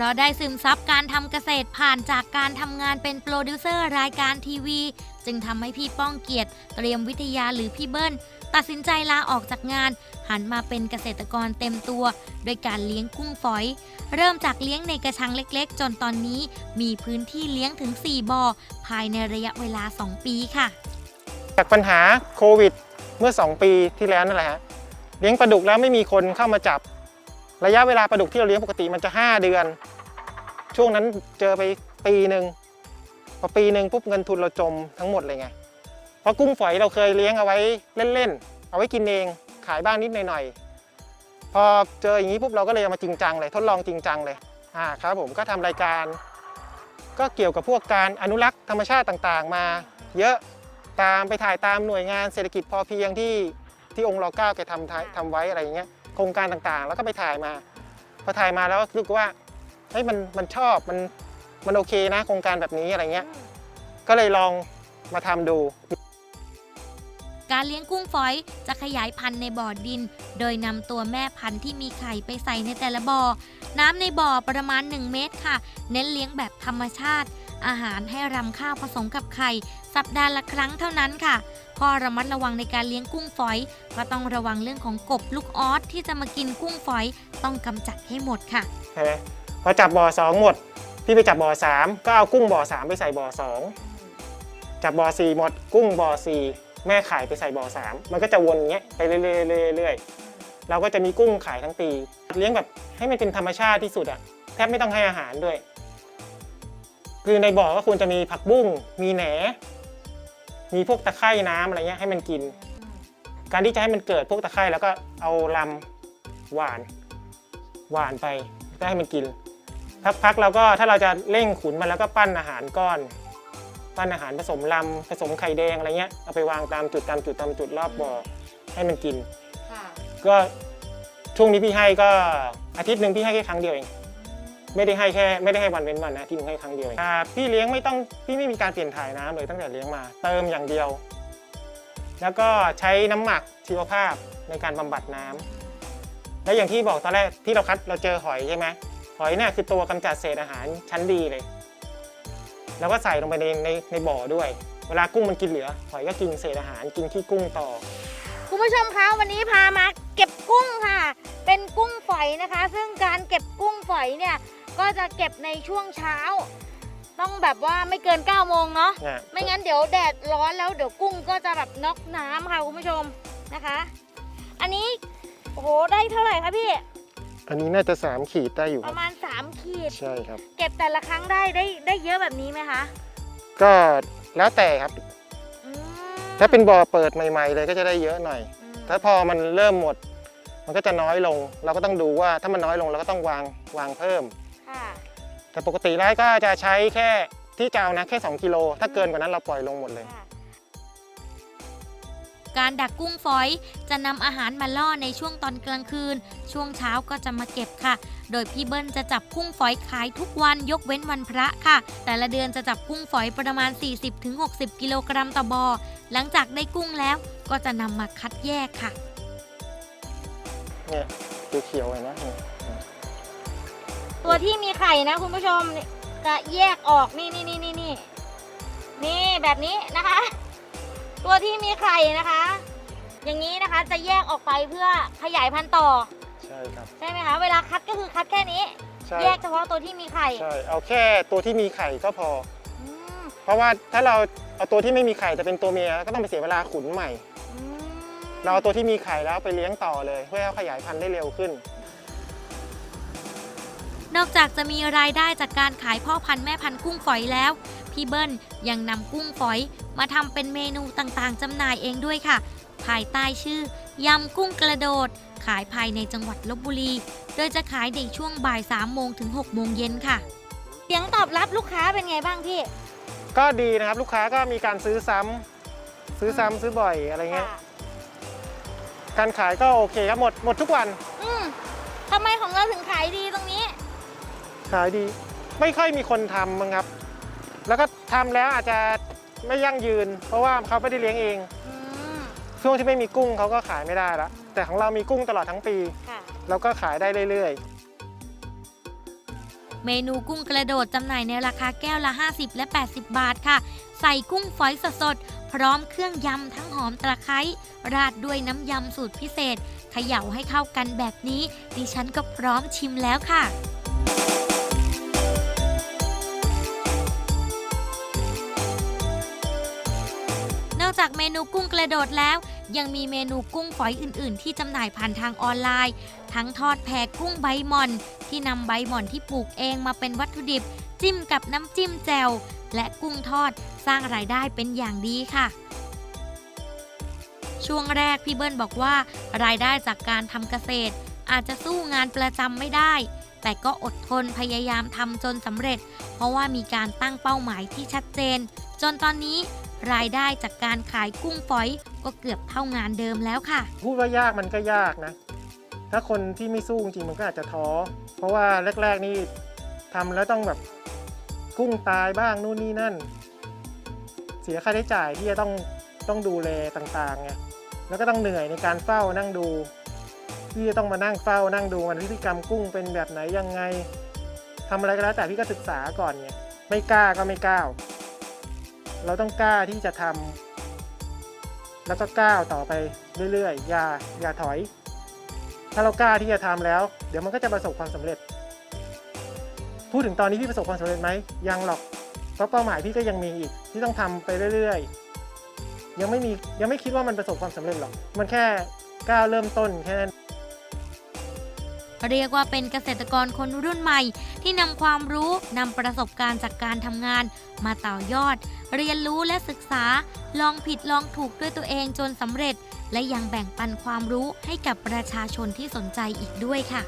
ราะได้ซึมซับการทำเกษตรผ่านจากการทำงานเป็นโปรดิวเซอร์รายการทีวี จึงทำให้พี่ป้องเกียรติ เตรียมวิทยาหรือพี่เบิ้ล ตัดสินใจลาออกจากงาน หันมาเป็นเกษตรกรเต็มตัวโดยการเลี้ยงกุ้งฝอย เริ่มจากเลี้ยงในกระชังเล็กๆ จนตอนนี้มีพื้นที่เลี้ยงถึง 4บ่อภายในระยะเวลา 2 ปีค่ะ จากปัญหาโควิดเมื่อ 2 ปีที่แล้วนั่นแหละฮะเลี้ยงปลาดุกแล้วไม่มีคนเข้ามาจับ ระยะเวลาปลาดุกที่เราเลี้ยงปกติมันจะ 5 เดือน ช่วงนั้นเจอไปปีหนึ่งพอปีหนึ่งปุ๊บเงินทุนเราจมทั้งหมดเลยไง เพราะกุ้งฝอยเราเคยเลี้ยงเอาไว้เล่นๆ เอาไว้กินเองขายบ้างนิดหน่อยๆ พอเจออย่างนี้ปุ๊บเราก็เลยเอามาจริงจังเลยทดลองจริงจังเลยอ่าครับผมก็ทำรายการ ก็เกี่ยวกับพวกการอนุรักษ์ธรรมชาติต่างๆ มาเยอะตามไปถ่ายตามหน่วยงานเศรษฐกิจพอเพียงที่ที่องค์รอเก้าแกทำทำไว้อะไรอย่างเงี้ยโครงการต่างๆ แล้วก็ไปถ่ายมา พอถ่ายมาแล้วรู้สึกว่า เฮ้ยมันมันชอบมันมันโอเคนะโครงการแบบนี้อะไรเงี้ย ก็เลยลองมาทำดู การเลี้ยงกุ้งฝอยจะขยายพันธุ์ในบ่อดิน โดยนำตัวแม่พันธุ์ที่มีไข่ไปใส่ในแต่ละบ่อ น้ำในบ่อประมาณ 1 เมตรค่ะ เน้นเลี้ยงแบบธรรมชาติ อาหารให้รำข้าวผสมกับไข่ สัปดาห์ละครั้งเท่านั้นค่ะ ข้อระมัดระวังในการเลี้ยงกุ้งฝอย ก็ต้องระวังเรื่องของกบลูกออสที่จะมากินกุ้งฝอย ต้องกำจัดให้หมดค่ะ ใช่ไหม พอจับบ่อสองหมด พี่ไปจับบ่อสามก็เอากุ้งบ่อสามไปใส่บ่อสองจับบ่อสี่หมด กุ้งบ่อสี่แม่ขายไปใส่บ่อสามมันก็จะวนอย่างเงี้ยไปเรื่อยๆเรื่อยเราก็จะมีกุ้งขายทั้งปี เลี้ยงแบบให้มันเป็นธรรมชาติที่สุดอะแทบไม่ต้องให้อาหารด้วย คือในบ่อก็ควรจะมีผักบุ้งมีแหนมีพวกตะไคร่น้ำอะไรเงี้ยให้มันกิน การที่จะให้มันเกิดพวกตะไคร่แล้วก็เอาลำหวาน หวานไปก็ให้มันกิน พักพักเราก็ถ้าเราจะเร่งขุนมันแล้วก็ปั้นอาหารก้อน ปั้นอาหารผสมลำผสมไข่แดงอะไรเงี้ยเอาไปวางตามจุดตามจุดตามจุดรอบบ่อให้มันกินก็ช่วงนี้พี่ให้ก็อาทิตย์หนึ่งพี่ให้แค่ครั้งเดียวเอง ไม่ได้ให้แค่ไม่ได้ให้วันเว้นวันนะที่หนึ่งให้ครั้งเดียวเองอ่าพี่เลี้ยงไม่ต้องพี่ไม่มีการเปลี่ยนถ่ายน้ำเลยตั้งแต่เลี้ยงมา เติมอย่างเดียว แล้วก็ใช้น้ำหมักชีวภาพในการบำบัดน้ำและอย่างที่บอกตอนแรกที่เราคัดเราเจอหอยใช่ไหม หอยเนี่ยคือตัวกำจัดเศษอาหารชั้นดีเลย แล้วก็ใส่ลงไปในในในบ่อด้วย เวลากุ้งมันกินเหลือ หอยก็กินเศษอาหารกินขี้กุ้งต่อ คุณผู้ชมคะวันนี้พามาเก็บกุ้งค่ะ เป็นกุ้งฝอยนะคะ ซึ่งการเก็บกุ้งฝอยเนี่ยก็จะเก็บในช่วงเช้า ต้องแบบว่าไม่เกิน9ก้าโมงเนาะเนี่ยไม่งั้นเดี๋ยวแดดร้อนแล้วเดี๋ยวกุ้งก็จะแบบน็อกน้ำค่ะคุณผู้ชมนะคะ อันนี้โอ้โหได้เท่าไหร่คะพี่ อันนี้น่าจะสามขีดได้อยู่ปครับ ระมาณ 3 ขีด ใช่ครับ เก็บแต่ละครั้งได้ได้ได้เยอะแบบนี้ไหมคะก็แล้วแต่ครับ อืมถ้าเป็นบ่อเปิดใหม่ ๆ เลยก็จะได้เยอะหน่อย อืมถ้าพอมันเริ่มหมด มันก็จะน้อยลง เราก็ต้องดูว่าถ้ามันน้อยลงเราก็ต้องวางวางเพิ่ม ค่ะแต่ปกติแล้วก็จะใช้แค่ที่จะเอานะแค่ 2 กิโล ถ้าเกินกว่านั้นเราปล่อยลงหมดเลย ค่ะ การดักกุ้งฝอย จะนำอาหารมาล่อในช่วงตอนกลางคืน ช่วงเช้าก็จะมาเก็บค่ะ โดยพี่เบิ้ลจะจับกุ้งฝอยขายทุกวันยกเว้นวันพระค่ะ แต่ละเดือนจะจับกุ้งฝอยประมาณ 40-60 กิโลกรัมต่อบ่อหลังจากได้กุ้งแล้วก็จะนำมาคัดแยกค่ะเนี่ยเขียวๆเห็นไหมเนี่ยตัวที่มีไข่นะคุณผู้ชมนี่จะแยกออกนี่นี่นี่นี่นี่นี่แบบนี้นะคะ ตัวที่มีไข่นะคะ อย่างนี้นะคะจะแยกออกไปเพื่อขยายพันธุ์ต่อ ใช่ครับ ใช่ไหมคะเวลาคัดก็คือคัดแค่นี้ ใช่แยกเฉพาะตัวที่มีไข่ใช่เอาแค่ตัวที่มีไข่ก็พอ อืมเพราะว่าถ้าเราเอาตัวที่ไม่มีไข่แต่เป็นตัวเมียก็ต้องไปเสียเวลาขุนใหม่ อืมเราเอาตัวที่มีไข่แล้วไปเลี้ยงต่อเลย เพื่อให้เขาขยายพันธุ์ได้เร็วขึ้น นอกจากจะมีรายได้จากการขายพ่อพันธุ์แม่พันธุ์กุ้งฝอยแล้ว พี่เบิ้ลยังนำกุ้งฝอย มาทำเป็นเมนูต่างๆจำหน่ายเองด้วยค่ะภายใต้ชื่อยำกุ้งกระโดด ขายภายในจังหวัดลบบุรี โดยจะขายในช่วงบ่าย3โมงถึง6โมงเย็นค่ะ เสียงตอบรับลูกค้าเป็นไงบ้างพี่ ก็ดีนะครับลูกค้าก็มีการซื้อซ้ำซื้อซ้ำซื้อบ่อยอะไรเงี้ยค่ะการขายก็โอเคครับหมดหมดทุกวันอืมทำไมของเราถึงขายดีตรงนี้ ขายดี ไม่ค่อยมีคนทำมั้งครับ แล้วก็ทำแล้วอาจจะไม่ยั่งยืน เพราะว่าเขาไม่ได้เลี้ยงเอง อืม ช่วงที่ไม่มีกุ้งเขาก็ขายไม่ได้ละแต่ของเรามีกุ้งตลอดทั้งปีค่ะเราก็ขายได้เรื่อยเมนูกุ้งกระโดดจำหน่ายในราคาแก้วละ 50 และ 80 บาทค่ะ ใส่กุ้งฝอยสดๆ พร้อมเครื่องยำทั้งหอมตะไคร้ราดด้วยน้ำยำสูตรพิเศษเขย่าให้เข้ากันแบบนี้ดิฉันก็พร้อมชิมแล้วค่ะนอกจากเมนูกุ้งกระโดดแล้ว ยังมีเมนูกุ้งฝอยอื่น ๆ ที่จำหน่ายผ่านทางออนไลน์ ทั้งทอดแผ่กุ้งใบหม่อน ที่นำใบหม่อนที่ปลูกเองมาเป็นวัตถุดิบ จิ้มกับน้ำจิ้มแจ่วและกุ้งทอดสร้างรายได้เป็นอย่างดีค่ะ ช่วงแรกพี่เบิ้ลบอกว่า รายได้จากการทำเกษตร อาจจะสู้งานประจำไม่ได้ แต่ก็อดทนพยายามทำจนสำเร็จ เพราะว่ามีการตั้งเป้าหมายที่ชัดเจน จนตอนนี้ รายได้จากการขายกุ้งฝอยก็เกือบเท่างานเดิมแล้วค่ะ พูดว่ายากมันก็ยากนะ ถ้าคนที่ไม่สู้จริงมันก็อาจจะท้อ เพราะว่าแรก ๆนี่ทำแล้วต้องแบบกุ้งตายบ้างนู่นนี่นั่น เสียค่าใช้จ่ายที่จะต้องต้องดูแลต่างๆไงแล้วก็ต้องเหนื่อยในการเฝ้านั่งดูที่จะต้องมานั่งเฝ้านั่งดูมันพฤติกรรมกุ้งเป็นแบบไหนยังไงทำอะไรก็แล้วแต่พี่ก็ศึกษาก่อนไงไม่กล้าก็ไม่กล้าว เราต้องกล้าที่จะทำแล้วก็ก้าวต่อไปเรื่อยๆ อย่าอย่าถอย ถ้าเรากล้าที่จะทำแล้ว เดี๋ยวมันก็จะประสบความสำเร็จ พูดถึงตอนนี้พี่ประสบความสำเร็จไหมยังหรอกเพราะเป้าหมายพี่ก็ยังมีอีกที่ต้องทำไปเรื่อยๆ ยังไม่มียังไม่คิดว่ามันประสบความสำเร็จหรอก มันแค่ก้าวเริ่มต้นแค่นั้น เรียกว่าเป็นเกษตรกรคนรุ่นใหม่ ที่นำความรู้นำประสบการณ์จากการทำงาน มาต่อยอด เรียนรู้และศึกษา ลองผิดลองถูกด้วยตัวเองจนสำเร็จ และยังแบ่งปันความรู้ให้กับประชาชนที่สนใจอีกด้วยค่ะ